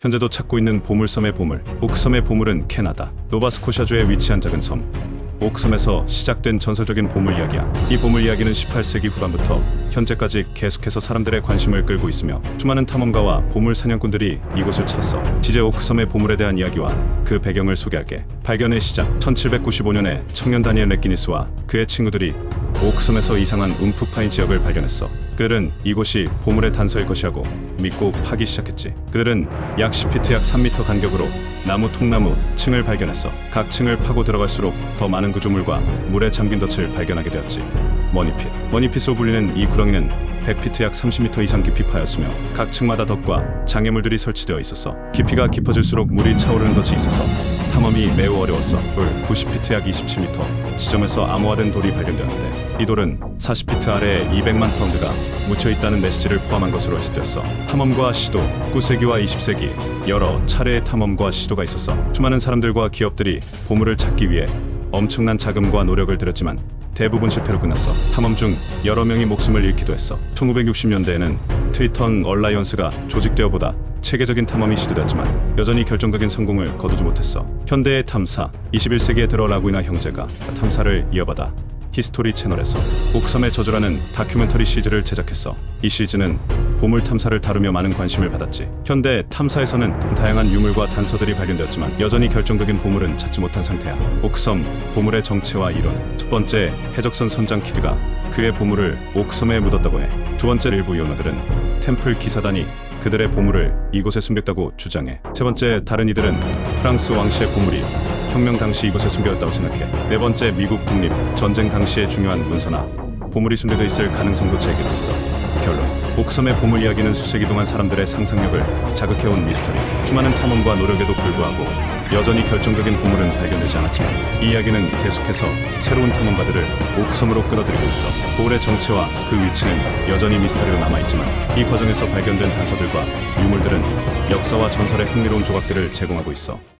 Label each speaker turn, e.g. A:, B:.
A: 현재도 찾고 있는 보물섬의 보물. 옥섬의 보물은 캐나다 노바스코샤주에 위치한 작은 섬. 옥섬에서 시작된 전설적인 보물 이야기야. 이 보물 이야기는 18세기 후반부터 현재까지 계속해서 사람들의 관심을 끌고 있으며 수많은 탐험가와 보물 사냥꾼들이 이곳을 찾았어. 지제 옥섬의 보물에 대한 이야기와 그 배경을 소개할게. 발견의 시작. 1795년에 청년 다니엘 레키니스와 그의 친구들이 옥섬에서 이상한 움프 파인 지역을 발견했어. 그들은 이곳이 보물의 단서일 것이라고 믿고 파기 시작했지. 그들은 약 10피트 약 3m 간격으로 나무 통나무 층을 발견했어. 각 층을 파고 들어갈수록 더 많은 구조물과 물에 잠긴 덫을 발견하게 되었지. 머니핏. 머니핏으로 불리는 이 구렁이는 100피트 약 30m 이상 깊이 파였으며 각 층마다 덫과 장애물들이 설치되어 있었어. 깊이가 깊어질수록 물이 차오르는 덫이 있어서 탐험이 매우 어려웠어. 돌 90피트 약 27m 지점에서 암호화된 돌이 발견되었는데 이 돌은 40피트 아래에 200만 파운드가 묻혀 있다는 메시지를 포함한 것으로 해석됐어. 탐험과 시도 9세기와 20세기 여러 차례의 탐험과 시도가 있었어. 수많은 사람들과 기업들이 보물을 찾기 위해 엄청난 자금과 노력을 들였지만 대부분 실패로 끝났어. 탐험 중 여러 명이 목숨을 잃기도 했어. 1960년대에는 트위턴 얼라이언스가 조직되어 보다 체계적인 탐험이 시도됐지만 여전히 결정적인 성공을 거두지 못했어. 현대의 탐사, 21세기에 들어 라구이나 형제가 탐사를 이어받아 히스토리 채널에서 옥섬의 저주라는 다큐멘터리 시리즈를 제작했어. 이 시리즈는 보물 탐사를 다루며 많은 관심을 받았지. 현대 탐사에서는 다양한 유물과 단서들이 발견되었지만 여전히 결정적인 보물은 찾지 못한 상태야. 옥섬 보물의 정체와 이론. 첫 번째 해적선 선장 키드가 그의 보물을 옥섬에 묻었다고 해. 두 번째 일부 연어들은 템플 기사단이 그들의 보물을 이곳에 숨겼다고 주장해. 세 번째 다른 이들은 프랑스 왕실의 보물이 혁명 당시 이곳에 숨겨졌다고 생각해. 네 번째 미국 독립 전쟁 당시의 중요한 문서나 보물이 숨겨져 있을 가능성도 제기됐어. 결론. 옥섬의 보물 이야기는 수세기 동안 사람들의 상상력을 자극해온 미스터리. 수많은 탐험과 노력에도 불구하고 여전히 결정적인 보물은 발견되지 않았지만 이 이야기는 계속해서 새로운 탐험가들을 옥섬으로 끌어들이고 있어. 보물의 정체와 그 위치는 여전히 미스터리로 남아있지만 이 과정에서 발견된 단서들과 유물들은 역사와 전설의 흥미로운 조각들을 제공하고 있어.